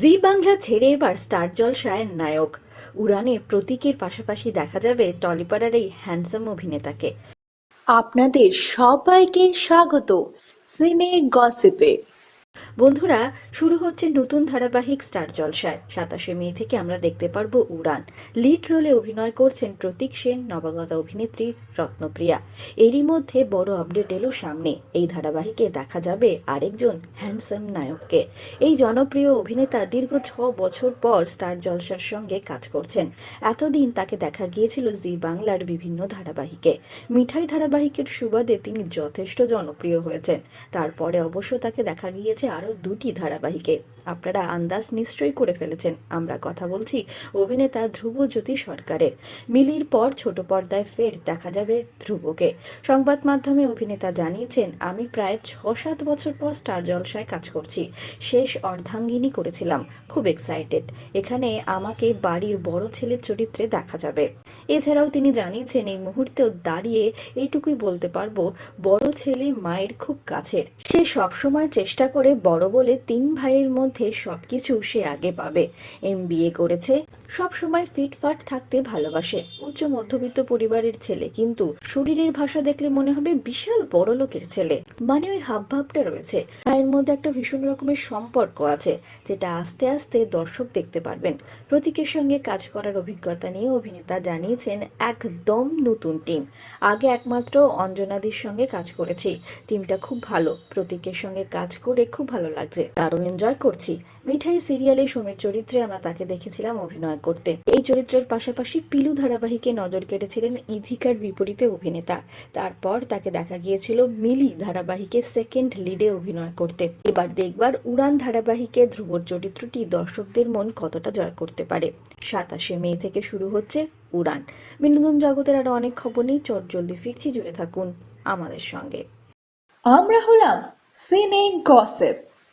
জি বাংলা ছেড়ে এবার স্টার জলসায় নায়ক। উড়ানে প্রতীকের পাশাপাশি দেখা যাবে টলিপাড়ার এই হ্যান্ডসাম অভিনেতাকে। আপনাদের সবাইকে স্বাগত। সিনে গসিপে। বন্ধুরা, শুরু হচ্ছে নতুন ধারাবাহিক স্টার জলসায়। সাতাশে মে থেকে আমরা দেখতে পারব উড়ান। লিড রোলে অভিনয় করছেন প্রতীক সেন, নবাগতা অভিনেত্রী রত্নপ্রিয়া। এরই মধ্যে বড় আপডেট এলো সামনে। এই ধারাবাহিকে দেখা যাবে আরেকজন হ্যান্ডসাম নায়ককে। এই জনপ্রিয় অভিনেতা দীর্ঘ ছ বছর পর স্টার জলসার সঙ্গে কাজ করছেন। এতদিন তাকে দেখা গিয়েছিল জি বাংলার বিভিন্ন ধারাবাহিকে। মিঠাই ধারাবাহিকের সুবাদে তিনি যথেষ্ট জনপ্রিয় হয়েছেন। তারপরে অবশ্য তাকে দেখা গিয়েছে আরও দুটি ধারাবাহিকে। আপনারা আন্দাজ নিশ্চয়ই করে ফেলেছেন। আমরা কথা বলছি অভিনেতা ধ্রুবজ্যোতি সরকারের। মিলির পর ছোট পর্দায় ফের দেখা যাবে ধ্রুবকে। সংবাদ মাধ্যমে অভিনেতা জানিয়েছেন, আমি প্রায় ছ সাত বছর পর স্টার জলসায় কাজ করছি। শেষ অর্ধাঙ্গিনী করেছিলাম। খুব এক্সাইটেড এখানে আমাকে বাড়ির বড় ছেলের চরিত্রে দেখা যাবে। এছাড়াও তিনি জানিয়েছেন, এই মুহূর্তেও দাঁড়িয়ে এইটুকুই বলতে পারব, বড় ছেলে মায়ের খুব কাছের। সে সবসময় চেষ্টা করে বড় বলে তিন ভাইয়ের মধ্যে সবকিছু সে আগে পাবে। এম করেছে। সব সময় ফিটফাট থাকতে ভালোবাসে। উচ্চ মধ্যবিত্ত পরিবারের ছেলে, কিন্তু শরীরের ভাষা দেখলে মনে হবে বিশাল বড় লোকের ছেলে। মানে ওই হাবভাবটা রয়েছে। ভাইয়ের মধ্যে একটা ভীষণ রকমের সম্পর্ক আছে, যেটা আস্তে আস্তে দর্শক দেখতে পারবেন। প্রতীকের সঙ্গে কাজ করার অভিজ্ঞতা নিয়ে অভিনেতা জানিয়েছেন, একদম নতুন টিম। আগে একমাত্র অঞ্জনাদির সঙ্গে কাজ করেছি। টিমটা খুব ভালো। প্রতীকের সঙ্গে কাজ করে খুব ভালো লাগছে। দারুণ এনজয় করছি। মিঠাই সিরিয়ালে সোমের চরিত্রে আমরা তাকে দেখেছিলাম অভিনয় করতে। এই চরিত্রের পাশাপাশি পিলু ধারাবাহিকে নজর কেটেছিলেন ইধিকার বিপরীতে অভিনেতা। তারপর তাকে দেখা গিয়েছিল মিলি ধারাবাহিকে সেকেন্ড লিডে অভিনয় করতে। এবার দেখবার উড়ান ধারাবাহিকে ধ্রুবর চরিত্রটি দর্শকদের মন কতটা জয় করতে পারে। সাতাশে মে থেকে শুরু হচ্ছে উড়ান। বিনোদন জগতের আরও অনেক খবর নেই চট জলদি ফিরছি, জুড়ে থাকুন আমাদের সঙ্গে। আমরা হলাম সিনে গসিপ।